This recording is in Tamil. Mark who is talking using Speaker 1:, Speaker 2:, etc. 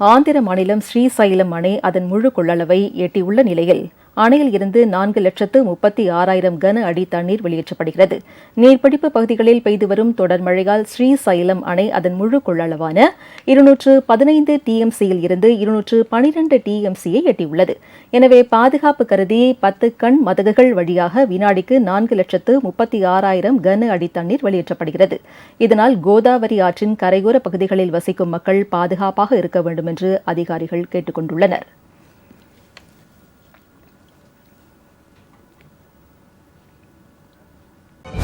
Speaker 1: ஆந்திர மாநிலம் ஸ்ரீசைலம் அணை அதன் முழு கொள்ளளவை எட்டியுள்ள நிலையில் அணையில் இருந்து நான்கு லட்சத்து முப்பத்தி ஆறாயிரம் கன அடி தண்ணீர் வெளியேற்றப்படுகிறது. நீர்பிடிப்பு பகுதிகளில் பெய்து வரும் தொடர் மழையால் ஸ்ரீசைலம் அணை அதன் முழு கொள்ளளவான இருநூற்று பதினைந்து டிஎம்சியில் இருந்து இருநூற்று பனிரெண்டு டிஎம்சியை எட்டியுள்ளது. எனவே பாதுகாப்பு கருதி பத்து கண் மதகுகள் வழியாக வினாடிக்கு நான்கு லட்சத்து முப்பத்தி ஆறாயிரம் கன அடி தண்ணீர் வெளியேற்றப்படுகிறது. இதனால் கோதாவரி ஆற்றின் கரையோர பகுதிகளில் வசிக்கும் மக்கள் பாதுகாப்பாக இருக்க வேண்டும் என்று அதிகாரிகள் கேட்டுக்